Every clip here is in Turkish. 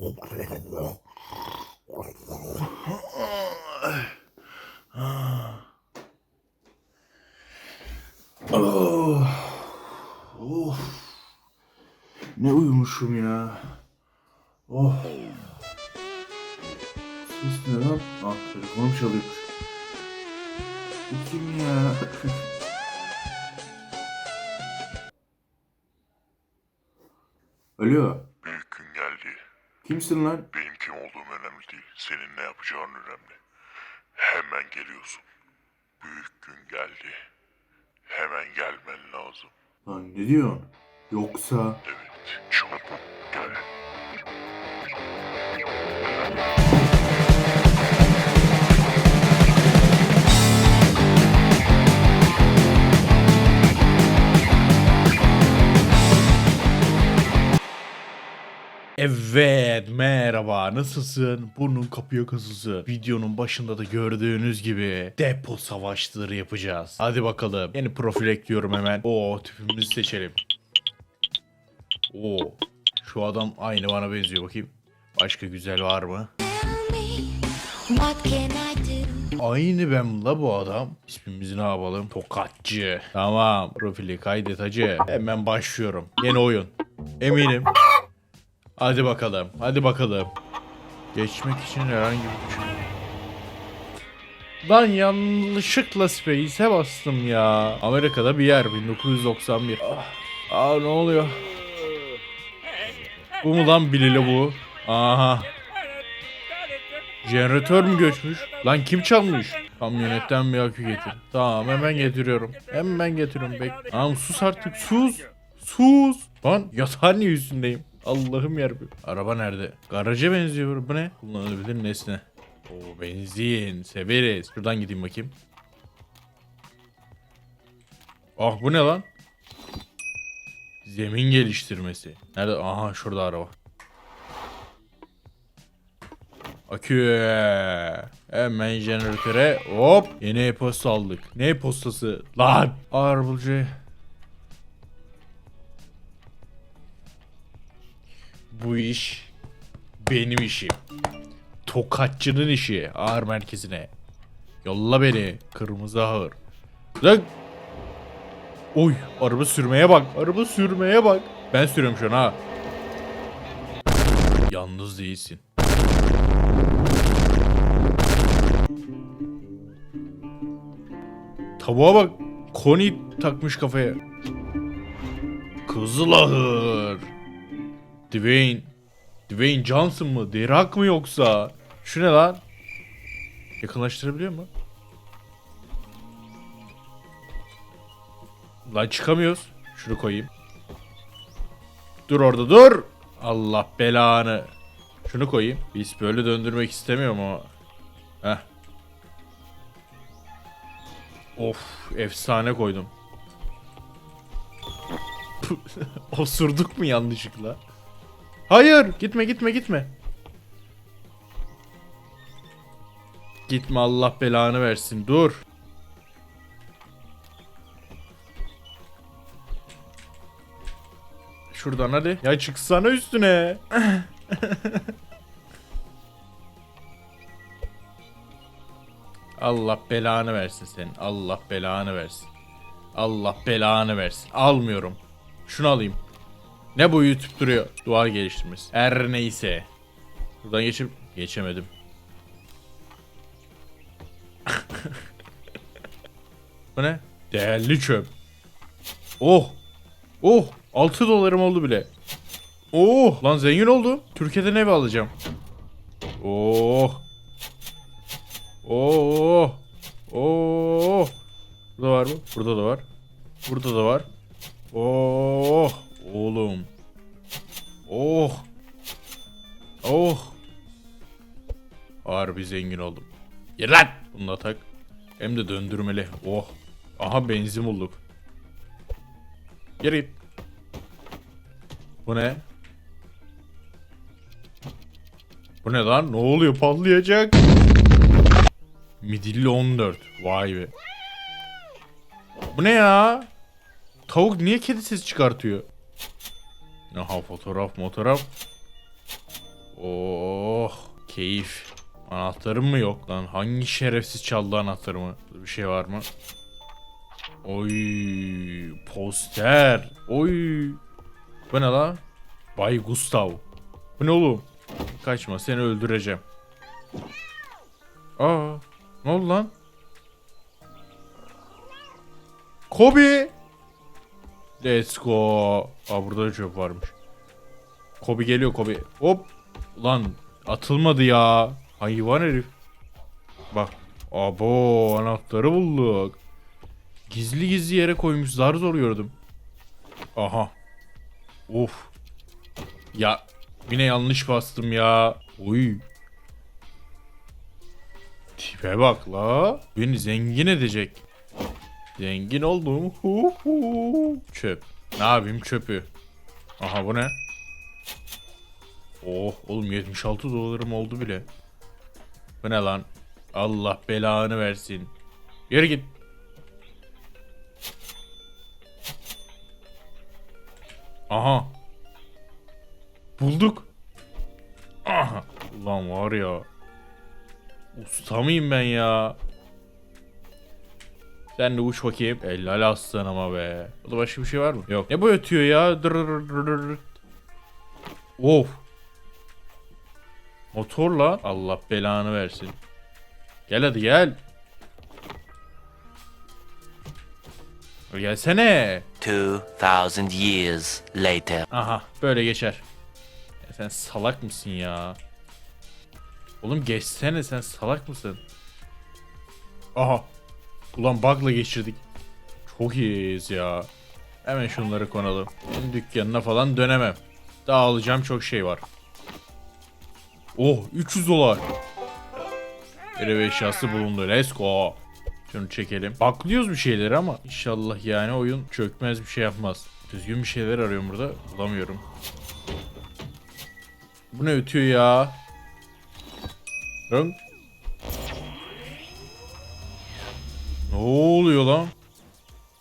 Oh. Of. Ne uyumuşum ya. Oh. Ses ne lan? Ah telefonum çalıyormuş. Bu kim ya? Alo. Kimsin lan? Benim kim olduğum önemli değil. Senin ne yapacağın önemli. Hemen geliyorsun. Büyük gün geldi. Hemen gelmen lazım. Lan ne diyorsun? Yoksa... Evet, çabuk gel. Evet merhaba nasılsın? Burnun kapıya kazısı. Videonun başında da gördüğünüz gibi depo savaşları yapacağız. Hadi bakalım. Yeni profil ekliyorum hemen. Oo tipimizi seçelim. Oo şu adam aynı bana benziyor bakayım. Başka güzel var mı? Aynı ben la bu adam. İsmimizi ne yapalım? Tokatçı. Tamam profili kaydet hacı. Hemen başlıyorum. Yeni oyun. Eminim. Hadi bakalım. Hadi bakalım. Geçmek için herhangi bir şey. Lan yanlışlıkla Space'e bastım ya. Amerika'da bir yer 1991. Ah, Aa ne oluyor? Bu mu lan Bilili bu? Aha. Jeneratör mü göçmüş? Lan kim çalmış? Kamyonetten bir akü getir. Tamam hemen getiriyorum. Hemen getiriyorum. Bek. Tamam sus artık sus. Sus. Lan yatağın niye üstündeyim? Allah'ım yarabbim. Araba nerede? Garaja benziyor. Bu ne? Kullanılabilir nesne. Oo benzin. Severiz. Şuradan gideyim bakayım. Ah bu ne lan? Zemin geliştirmesi. Nerede? Aha şurada araba. Akü. Hemen jeneratöre hop yeni e-posta aldık. Ne e-postası? Lan. Ağır Bu iş benim işim. Tokatçının işi ağır merkezine. Yolla beni kırmızı ağır. Lan. Oy araba sürmeye bak. Araba sürmeye bak. Ben sürüyorum şu an ha. Yalnız değilsin. Tavuğa bak. Koni takmış kafaya. Kızılahır. Dwayne. Dwayne Johnson mı? Derak mı yoksa? Şu ne lan? Yakınlaştırabiliyor mu? Lan çıkamıyoruz. Şunu koyayım. Dur orada dur. Allah belanı. Şunu koyayım. Biz böyle döndürmek istemiyorum ama. Heh. Of efsane koydum. Osurduk mu yanlışlıkla? Hayır gitme gitme gitme. Gitme Allah belanı versin dur. Şuradan hadi. Ya çıksana üstüne. Allah belanı versin senin. Allah belanı versin. Allah belanı versin. Almıyorum. Şunu alayım. Ne bu YouTube duruyor? Duvar geliştirmesi. Her neyse. Buradan geçip geçemedim. bu ne? Değerli çöp. Oh. Oh. 6 dolarım oldu bile. Oh. Lan zengin oldum. Türkiye'den ev alacağım. Oh. Oo. Oo. Burada var mı? Burada da var. Burada da var. Zengin oldum. Yer lan. Bunu tak. Hem de döndürmeli. Oh. Aha benzin bulduk. Geri git. Bu ne? Bu ne lan? Ne oluyor? Patlayacak. Midilli 14. Vay be. Bu ne ya? Tavuk niye kedi sesi çıkartıyor? Aha fotoğraf fotoğraf. Oh keyif. Anahtarım mı yok lan? Hangi şerefsiz çaldı anahtarımı? Bir şey var mı? Oy poster. Oy. Bu ne la? Bay Gustav. Bu ne oğlum? Kaçma seni öldüreceğim. Aa, ne oldu lan? Kobe. Let's go. Aa burada da çöp varmış. Kobe geliyor Kobe. Hop. Lan atılmadı ya. Hayvan herif. Bak. Abo anahtarı bulduk. Gizli gizli yere koymuş. Zar zor gördüm. Aha. Of. Ya yine yanlış bastım ya. Oy. Tipe bak la. Beni zengin edecek. Zengin oldum. Hu hu. Çöp. Ne yapayım çöpü. Aha bu ne? Oh oğlum 76 dolarım oldu bile. Bu ne lan? Allah belanı versin. Yürü git. Aha. Bulduk. Aha. Ulan var ya. Usta mıyım ben ya? Sen de uç bakayım. Helal aslan ama be. Burada başka bir şey var mı? Yok. Ne bu ötüyor ya? Of. Motorla. Allah belanı versin. Gel hadi gel. Gelsene. 2,000 years later. Aha böyle geçer. Ya sen salak mısın ya? Oğlum geçsene sen salak mısın? Aha. Ulan bug'la geçirdik. Çok iyiyiz ya. Hemen şunları konalım. Benim dükkanına falan dönemem. Daha alacağım çok şey var. Oh 300 dolar. Ev eşyası bulundu. Let's go. Şunu çekelim. Baklıyoruz bir şeyleri ama inşallah yani oyun çökmez bir şey yapmaz. Düzgün bir şeyler arıyorum burada. Bulamıyorum. Bu ne ötüyor ya? Rın. Ne oluyor lan?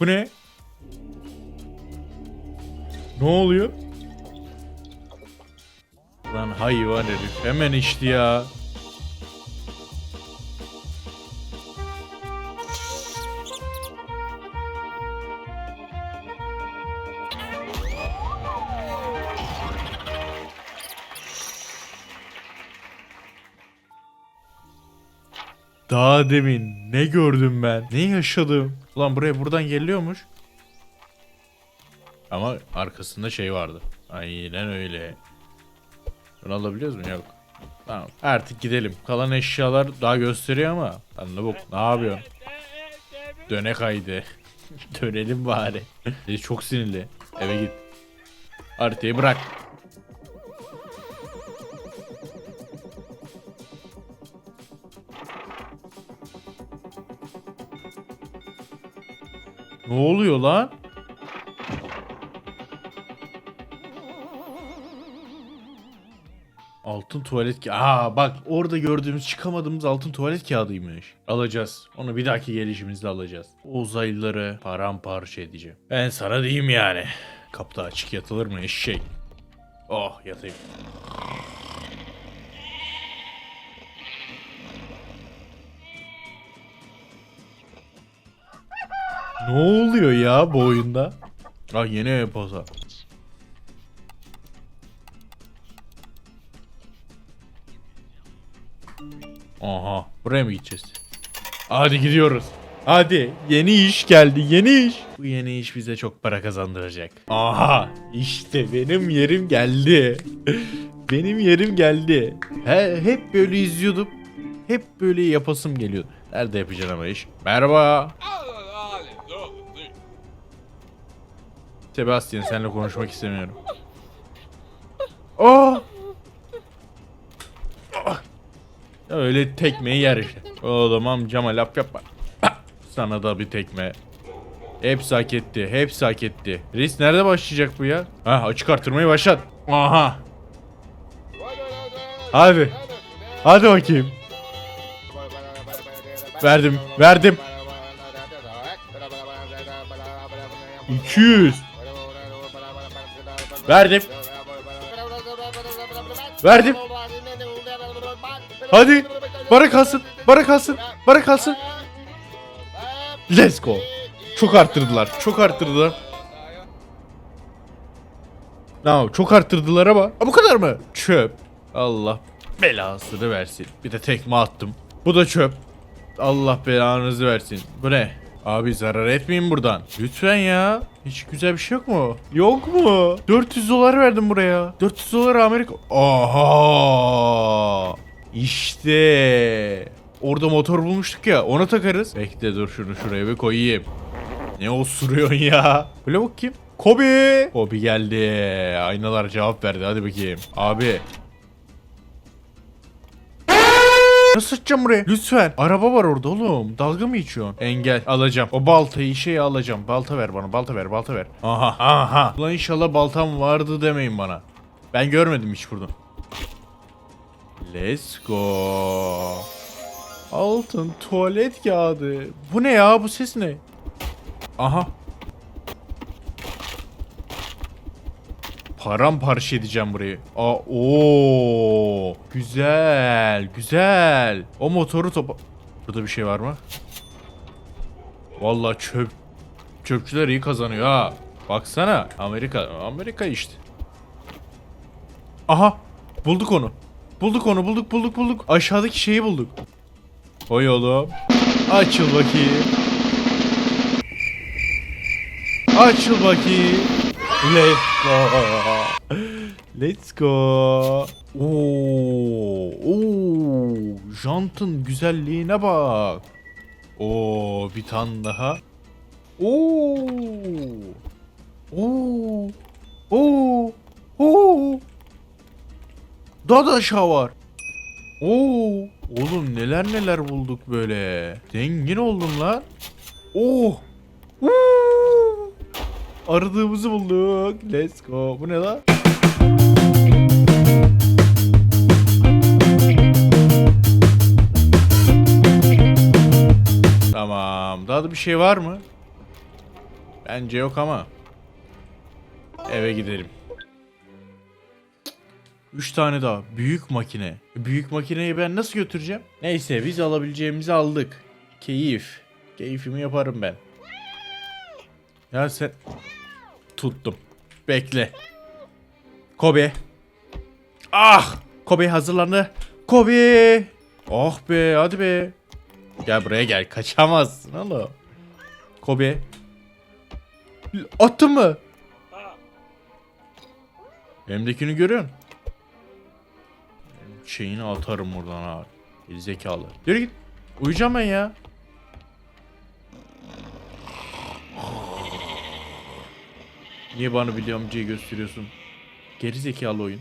Bu ne? Ne oluyor? Lan hayvan herif hemen içti ya. Daha demin ne gördüm ben? Ne yaşadım? Ulan buraya buradan geliyormuş. Ama arkasında şey vardı. Aynen öyle. Bunu alabiliyoruz mu? Yok. Tamam. Artık gidelim. Kalan eşyalar daha gösteriyor ama. Lan ne bok ne yapıyorsun? Döne kaydı. Dönelim bari. Dedi çok sinirli. Eve git. Haritayı bırak. Ne oluyor lan? Altın tuvalet kağıdı. Aa bak orada gördüğümüz çıkamadığımız altın tuvalet kağıdıymış. Alacağız. Onu bir dahaki gelişimizde alacağız. Uzaylıları paramparça edeceğim. Ben sana diyeyim yani. Kapıda açık yatılır mı eşek? Oh yatayım. Ne oluyor ya bu oyunda? Ah yeni e-posta. Aha buraya mı gideceğiz? Hadi gidiyoruz. Hadi yeni iş geldi yeni iş. Bu yeni iş bize çok para kazandıracak. Aha işte benim yerim geldi. benim yerim geldi. He, hep böyle izliyordum. Hep böyle yapasım geliyordu. Nerede yapacaksın ama iş? Merhaba. Sebastian seninle konuşmak istemiyorum. Oh! Ah! Öyle tekmeyi yer işte. O zaman cama laf yapma. Sana da bir tekme. Hepsi hak etti. Hepsi hak etti. Reis nerede başlayacak bu ya? Ha açık artırmayı başlat. Aha. Hadi. Hadi bakayım. Verdim. Verdim. 200. Verdim. Verdim. Hadi. Bara kalsın. Bara kalsın. Bara kalsın. Let's go. Çok arttırdılar. Çok arttırdılar. No, çok arttırdılar ama. Ha, bu kadar mı? Çöp. Allah belasını versin. Bir de tekme attım. Bu da çöp. Allah belanızı versin. Bu ne? Abi zarar etmeyin buradan. Lütfen ya. Hiç güzel bir şey yok mu? Yok mu? 400 dolar verdim buraya. 400 dolar Amerika. Aha. İşte. Orada motor bulmuştuk ya. Ona takarız. Bekle dur şunu şuraya bir koyayım. Ne osuruyorsun ya? Bu lavuk kim? Kobi. Kobi geldi. Aynalar cevap verdi. Hadi bakayım. Abi. Nasıl sıçacağım buraya? Lütfen. Araba var orada oğlum. Dalga mı geçiyorsun? Engel. Alacağım. O baltayı şey alacağım. Balta ver bana. Balta ver. Balta ver. Aha. Aha. Ulan inşallah baltam vardı demeyin bana. Ben görmedim hiç burada. Let's go. Altın tuvalet kağıdı. Bu ne ya? Bu ses ne? Aha. Paramparça edeceğim burayı. Aa, oo, güzel, güzel. O motoru topa... Burada bir şey var mı? Vallahi çöp. Çöpçüler iyi kazanıyor ha. Baksana. Amerika, Amerika işte. Aha, bulduk onu. Bulduk onu, bulduk, bulduk, bulduk. Aşağıdaki şeyi bulduk. Oy oğlum. Açıl bakayım. Açıl bakayım. Let's go. Let's go. Oo, oo, jantın güzelliğine bak. Oo, bir tane daha. Oo. Oo. Oo. Oo. Daha da aşağı var. Oo. Oğlum neler neler bulduk böyle. Zengin oldum lan. Oh. Aradığımızı bulduk. Let's go. Bu ne lan? Tamam. Daha da bir şey var mı? Bence yok ama. Eve gidelim. Üç tane daha. Büyük makine. Büyük makineyi ben nasıl götüreceğim? Neyse biz alabileceğimizi aldık. Keyif. Keyfimi yaparım ben. Ya sen... Tuttum. Bekle. Kobe. Ah! Kobe hazırlandı. Kobe! Oh be hadi be. Gel buraya gel. Kaçamazsın oğlum. Kobe. Attın mı? Elimdekini görüyorsun. Şeyini atarım buradan. Geri zekalı. Yürü git. Uyuyacağım ben ya. Niye bana Billy amcayı gösteriyorsun? Geri zekalı oyun.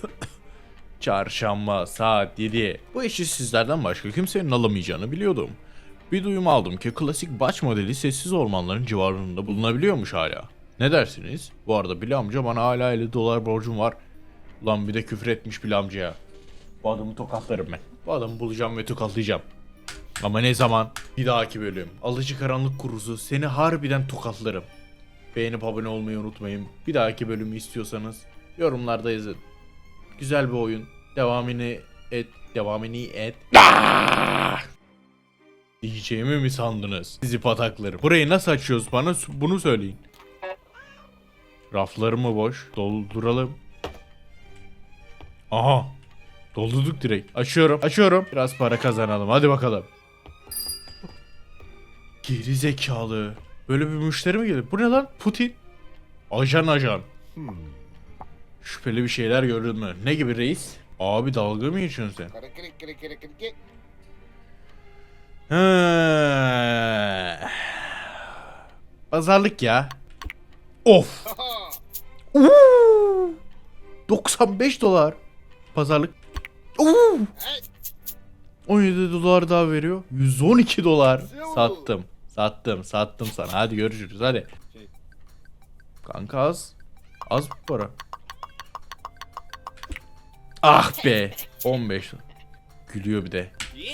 Çarşamba saat 7. Bu işi sizlerden başka kimsenin alamayacağını biliyordum. Bir duyum aldım ki klasik baş modeli sessiz ormanların civarında bulunabiliyormuş hala. Ne dersiniz? Bu arada Billy amca bana hala 50 dolar borcum var. Ulan bir de küfür etmiş Billy amcaya. Bu adamı tokatlarım ben. Bu adamı bulacağım ve tokatlayacağım. Ama ne zaman? Bir dahaki bölüm. Alıcı Karanlık Kurusu seni harbiden tokatlarım. Beğenip abone olmayı unutmayın. Bir dahaki bölümü istiyorsanız yorumlarda yazın. Güzel bir oyun. Devamını et. Devamını et. Diyeceğimi mi sandınız? Sizi pataklarım. Burayı nasıl açıyoruz bana bunu söyleyin. Rafları mı boş? Dolduralım. Aha. Doldurduk direkt. Açıyorum. Açıyorum. Biraz para kazanalım. Hadi bakalım. Geri zekalı. Böyle bir müşteri mi gelir? Bu ne lan? Putin. Ajan ajan. Şüpheli bir şeyler gördün mü? Ne gibi reis? Abi dalga mı geçiyorsun sen? Pazarlık ya. Of. Uuu. 95 dolar. Pazarlık. Uuu. 17 dolar daha veriyor. 112 dolar. Sattım. Sattım. Sattım sana. Hadi görüşürüz. Hadi. Kanka az. Az bu para. Ah be. 15. Gülüyor bir de.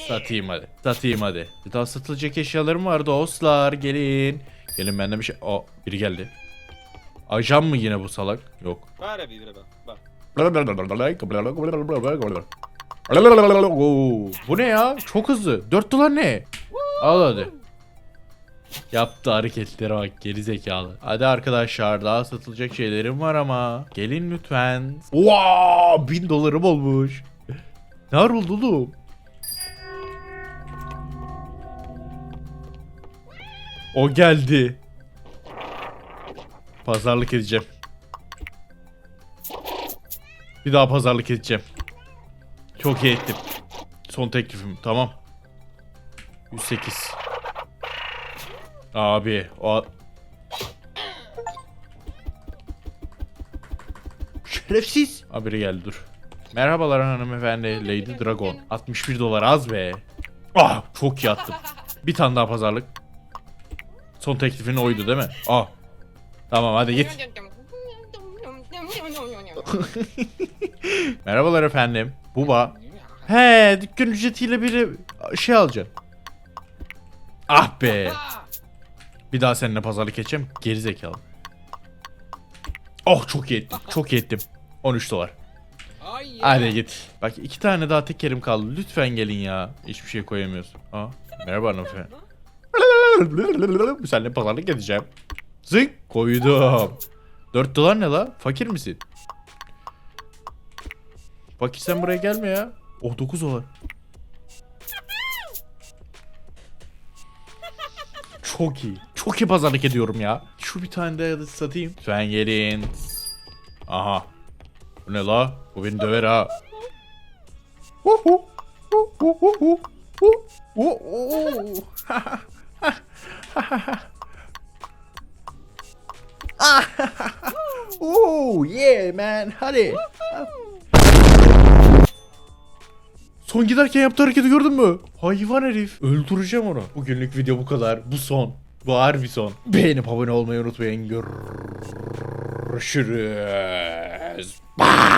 Satayım hadi. Satayım hadi. Bir daha satılacak eşyalarım var dostlar. Gelin. Gelin bende bir şey. Aa biri geldi. Ajan mı yine bu salak? Yok. Para vivere, va. va. Oo, bu ne ya? Çok hızlı. 4 dolar ne? Al hadi. Yaptı hareketlere bak geri zekalı. Hadi arkadaşlar daha satılacak şeylerim var ama. Gelin lütfen. Wow, 1000 dolarım olmuş. Ne oldu oğlum? O geldi. Pazarlık edeceğim. Bir daha pazarlık edeceğim. Çok iyi ettim. Son teklifim tamam. 108. Abi o... Şerefsiz. Abi biri geldi dur. Merhabalar hanımefendi Lady Dragon. 61 dolar az be. Ah çok iyi attım. Bir tane daha pazarlık. Son teklifin oydu değil mi? Ah. Tamam hadi git. Merhabalar efendim. Buba. He dükkan ücretiyle biri şey alacak. Ah be. Bir daha seninle pazarlık edeceğim. Geri zekalı. Oh çok iyi ettim. Çok iyi ettim. 13 dolar. Hadi git. Bak iki tane daha tekerim kaldı. Lütfen gelin ya. Hiçbir şey koyamıyorsun. Aa, merhaba hanımefendi. Seninle pazarlık edeceğim. Zık koydum. 4 dolar ne la? Fakir misin? Fakir sen buraya gelme ya. Oh 9 dolar. Çok iyi. Çok iyi pazarlık ediyorum ya. Şu bir tane de hadi satayım. Lütfen gelin. Aha. Bu ne la? Bu beni döver ha. Oh yeah man hadi. Son giderken yaptığı hareketi gördün mü? Hayvan herif. Öldüreceğim onu. Bugünlük video bu kadar. Bu son. Bu harbi son. Beğenip abone olmayı unutmayın. Görüşürüz. Bye.